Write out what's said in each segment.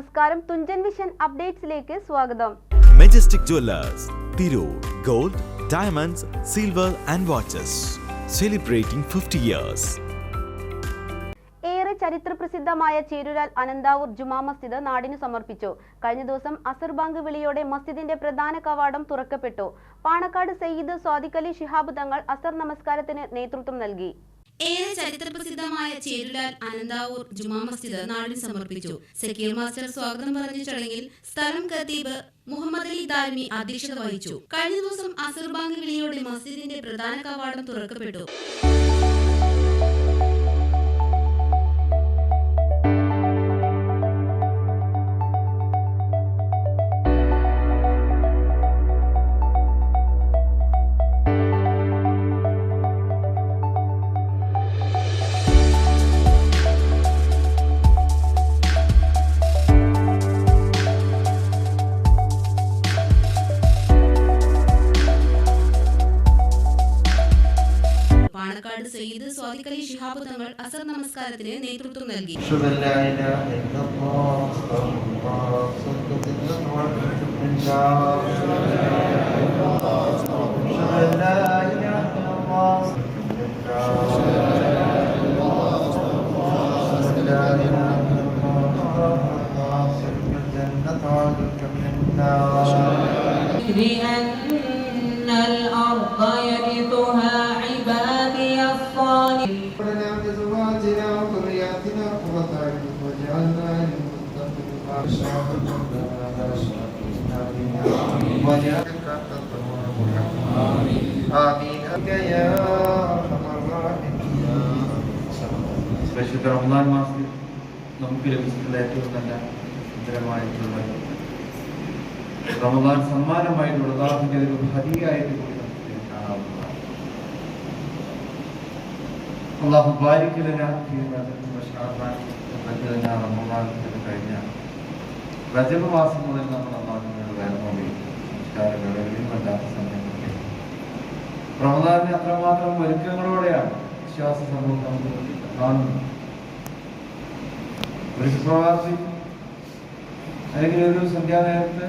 നമസ്കാരം. തുഞ്ചൻ വിഷൻ അപ്ഡേറ്റ്സിലേക്ക് സ്വാഗതം. Majestic Jewellers Tirur gold diamonds silver and watches celebrating fifty years ഏറെ ചരിത്രപ്രസിദ്ധമായ ചേരുരാൽ അനന്താവൂർ ജുമാ മസ്ജിദ് നാടിന് സമർപ്പിച്ചു. കഴിഞ്ഞ ദിവസം അസർ ബാങ്ക് വിളിയോടെ മസ്ജിദിന്റെ പ്രധാന കവാടം തുറക്കപ്പെട്ടു. പാണക്കാട് സയ്യിദ് സ്വാദിഖലി ശിഹാബ് തങ്ങൾ അസർ നമസ്കാരത്തിന് നേതൃത്വം നൽകി. ഏറെ ചരിത്രപ്രസിദ്ധമായ ചേരുലാൽ അനന്താവൂർ ജുമാ മസ്ജിദ് നാടിന് സമർപ്പിച്ചു. സക്കീർ മാസ്റ്റർ സ്വാഗതം പറഞ്ഞ ചടങ്ങിൽ സ്ഥലം ഖത്തീബ് മുഹമ്മദ് അലി ദാൽമി അധ്യക്ഷത വഹിച്ചു. കഴിഞ്ഞ ദിവസം അസർ ബാങ്ക് വിളിയോടെ മസ്ജിദിന്റെ പ്രധാന കവാടം തുറക്കപ്പെട്ടു. സ്വാദിഖലി ശിഹാബ് തങ്ങൾ അസർ നമസ്കാരത്തിന് നേതൃത്വം നൽകി أشهد أن إماما واجعلك أنت التواب الرحيم آمين يا أرحم الراحمين പരിശുദ്ധ റമദാൻ മാസത്തിൽ നമുക്ക് ലഭിച്ചിട്ടുള്ള ഏറ്റവും നല്ല സുന്ദരമായിട്ടുള്ള റമദാൻ സമ്മാനമായിട്ടുള്ള അള്ളാഹുവിന്റെ ഒരു ഹരിയായിട്ട് കൂടി നമുക്ക് കാണാവുന്നതാണ് അള്ളാഹു ബാരിക്കലിന റമദാൻ കഴിഞ്ഞ റജബ് മാസം മുതൽ നമ്മൾ അള്ളാഹുവിനോട് വേർന്നുകൊണ്ട് നമസ്കാരങ്ങളിലും അല്ലാത്ത സമയങ്ങളിൽ റമദാനിന് അത്രമാത്രം ഒരുക്കങ്ങളോടെയാണ് വിശ്വാസ സമൂഹം കാണുന്നത്. ഒരു പ്രവാസി അല്ലെങ്കിൽ ഒരു സന്ധ്യാനേരത്ത്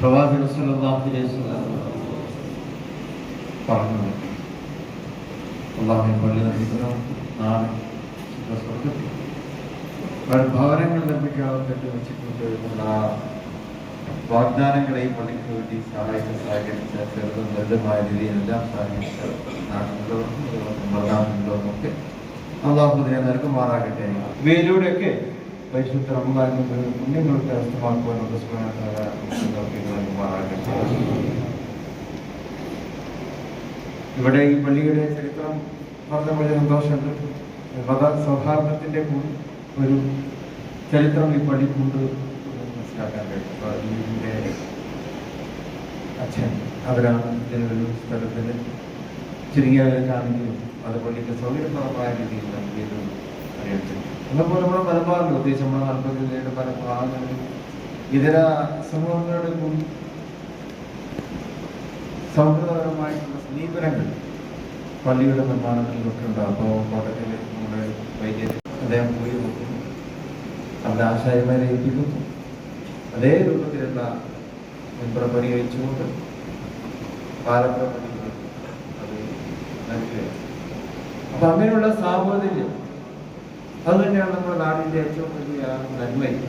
പ്രവാസി റസൂലുള്ളാഹി അലൈഹി വസല്ലം പറഞ്ഞു. അള്ളാഹു പള്ളി നിർമ്മിക്കുന്ന നാളെ സ്വർഗത്തിൽ ഭവനങ്ങൾ നിർമ്മിക്കാൻ വെച്ചിട്ടുണ്ട് വാഗ്ദാനങ്ങളെയും വാഗ്ദാനങ്ങളെ പള്ളിക്ക് വേണ്ടി സഹായിച്ച സഹകരിച്ച ചെറുതും വലുതുമായ രീതിയിലെല്ലാം സഹകരിച്ച നാട്ടിലുള്ളവർക്കും പ്രധാനമുള്ളവർക്കും ഒക്കെ അള്ളാഹുദിനെ നൽകുമാറാകട്ടെ. ഇവയിലൂടെയൊക്കെ പരിശുദ്ധ റമദാനിൽ പുണ്യങ്ങൾക്ക് അർത്ഥമാക്കുവാനുള്ള നൽകുമാറാകട്ടെ. ഇവിടെ ഈ പള്ളിയുടെ ചരിത്രം പറഞ്ഞ വളരെ സന്തോഷമുണ്ട്. സൗഹാർദ്ദത്തിന്റെ കൂടി ഒരു ചരിത്രം ഈ പടി കൊണ്ട് മനസ്സിലാക്കാൻ കഴിയും. അച്ഛൻ അവരാണ് ഇതിനൊരു സ്ഥലത്തിന് ചെറിയ വിലക്കാണെങ്കിലും അത് പള്ളിക്ക് സൗകര്യപ്രദമായ രീതിയിൽ നൽകിയത് അറിയട്ടെ എന്നപ്പോൾ നമ്മുടെ മലബാറിൽ പ്രത്യേകിച്ച് നമ്മുടെ നാൽപ്പത് ജില്ലയുടെ പല ഭാഗങ്ങളിലും ഇതര സമൂഹങ്ങളുടെ സൗഹൃദപരമായിട്ടുള്ള സമീപനങ്ങൾ പള്ളിയുടെ നിർമ്മാണത്തിലൊക്കെ ഉണ്ട് അപ്പോൾ കോട്ടയത്തിൽ നമ്മുടെ വൈദ്യ അദ്ദേഹം പോയി നോക്കുന്നു അവിടെ ആശാരിമാരെ ഏൽപ്പിക്കുന്നു. അതേ രൂപത്തിലുള്ള പരിഹരിച്ചുകൊണ്ട് പാലപ്പുഴ പള്ളികൾ അത് നൽകുകയാണ് അപ്പൊ അങ്ങനെയുള്ള സാഹോദര്യം അത് തന്നെയാണ് നമ്മുടെ നാടിന്റെ ഏറ്റവും വലിയ നന്മയും.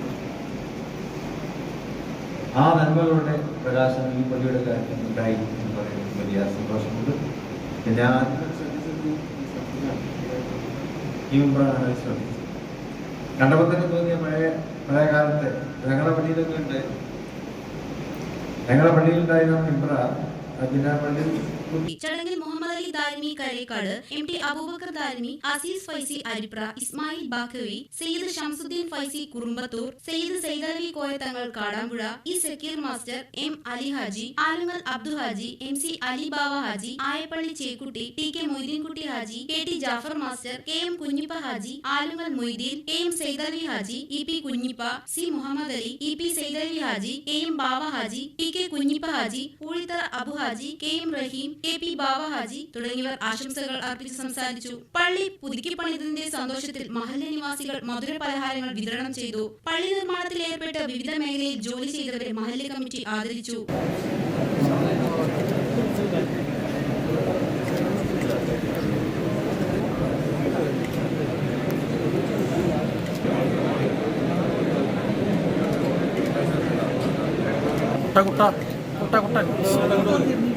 ആ നന്മകളുടെ പ്രകാശം ഈ പള്ളിയുടെ കാര്യത്തിൽ ഉണ്ടായി എന്ന് പറയുന്നത് വലിയ സന്തോഷമുണ്ട്. പിന്നെ ആ ഈ മുമ്പാണ് ശ്രദ്ധിച്ചത്. കണ്ടപ്പോൾ തന്നെ തോന്നിയ പഴയ പഴയ കാലത്ത് ഞങ്ങളുടെ പള്ളിയിലൊക്കെ ഉണ്ട്. ഞങ്ങളുടെ പള്ളിയിലുണ്ടായിരുന്ന മിമ്പ്ര പിന്നെ പള്ളിയിൽ ചടങ്ങിൽ Muhammad Ali Darimi Karekkad M T Abubakar Darimi Aziz Faizi Aripra Ismail Baqavi Sayyid Shamsuddin Faizi Kurumbathur Sayyid Saidalavi Koyathangal Thangal Kadampuzha E Zakir master M Ali Haji Alungal Abdu Haji M C Ali Bava Haji Ayappally Chekkutty T K Moideenkutty Haji K T Jafar master K M Kunhippa Haji Alungal Moideen A M Saidalavi Haji E P Kunhippa C Muhammad Ali E P Saidalavi Haji A M Bava Haji T K Kunhippa Haji Poozhithara Abu Haji K M Rahim K P Baba Haji തുടങ്ങിയവർ ആശംസകൾ അർപ്പിച്ച് സംസാരിച്ചു. പള്ളി പുതുക്കി പണിതിന്റെ സന്തോഷത്തിൽ മഹല്ല നിവാസികൾ മധുര പലഹാരങ്ങൾ വിതരണം ചെയ്തു. പള്ളി നിർമ്മാണത്തിൽ ഏർപ്പെട്ട വിവിധ മേഖലയിൽ ജോലി ചെയ്തവരെ മഹല്ല് കമ്മിറ്റി ആദരിച്ചു. കുട്ട കുട്ട കുട്ട കുട്ട.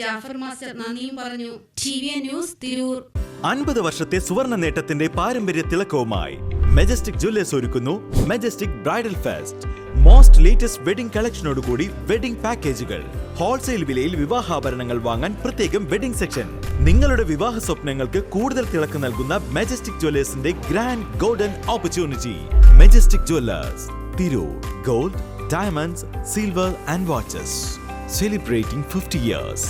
ജാഫർ മാസ്റ്റർ നന്ദിയും പറഞ്ഞു. T V news Tirur. അൻപത് വർഷത്തെ സുവർണ നേട്ടത്തിന്റെ പാരമ്പര്യ തിളക്കവുമായി മെജസ്റ്റിക് ജ്വല്ലേഴ്സ് ഒരുക്കുന്നു Majestic bridal fest most latest wedding കളക്ഷനോടുകൂടി wedding പാക്കേജുകൾ ഹോൾസെയിൽ വിലയിൽ വിവാഹാഭരണങ്ങൾ വാങ്ങാൻ പ്രത്യേകം വെഡിംഗ് സെക്ഷൻ നിങ്ങളുടെ വിവാഹ സ്വപ്നങ്ങൾക്ക് കൂടുതൽ തിളക്കം നൽകുന്ന Majestic ജ്വല്ലേഴ്സിന്റെ grand golden opportunity Majestic Jewellers Tirur gold diamonds silver and watches celebrating fifty years